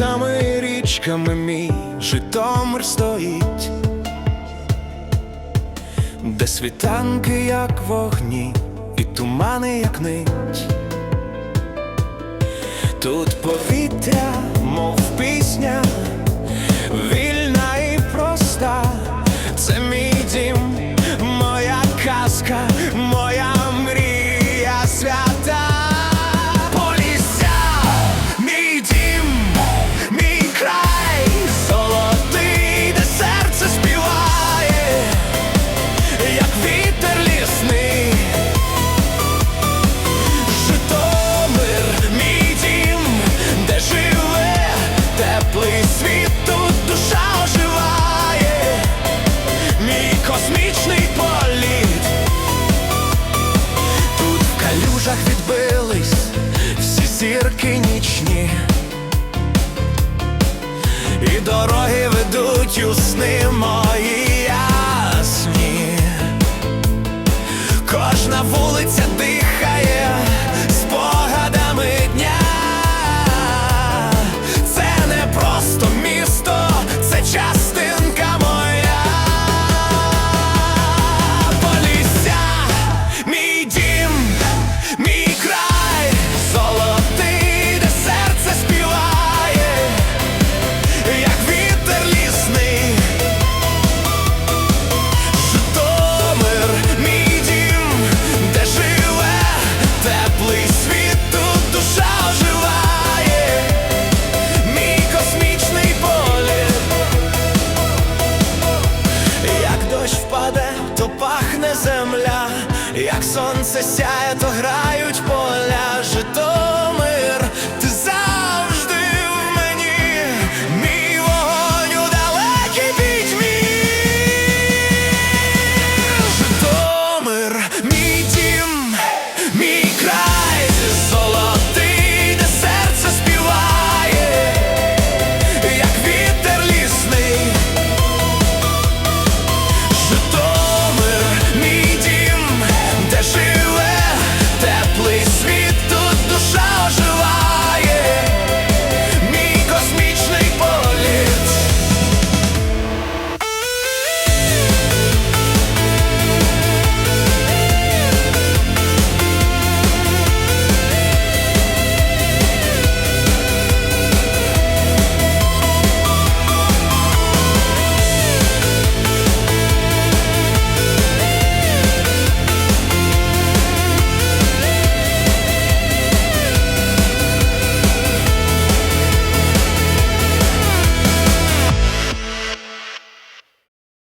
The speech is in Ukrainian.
Річками мій Житомир стоїть, де світанки, як вогні, і тумани, як нить. Тут повітря, мов пісня, всі зірки нічні, і дороги ведуть у сни мої ясні. Кожна вулиця дихає як сонце сяє, то грають по.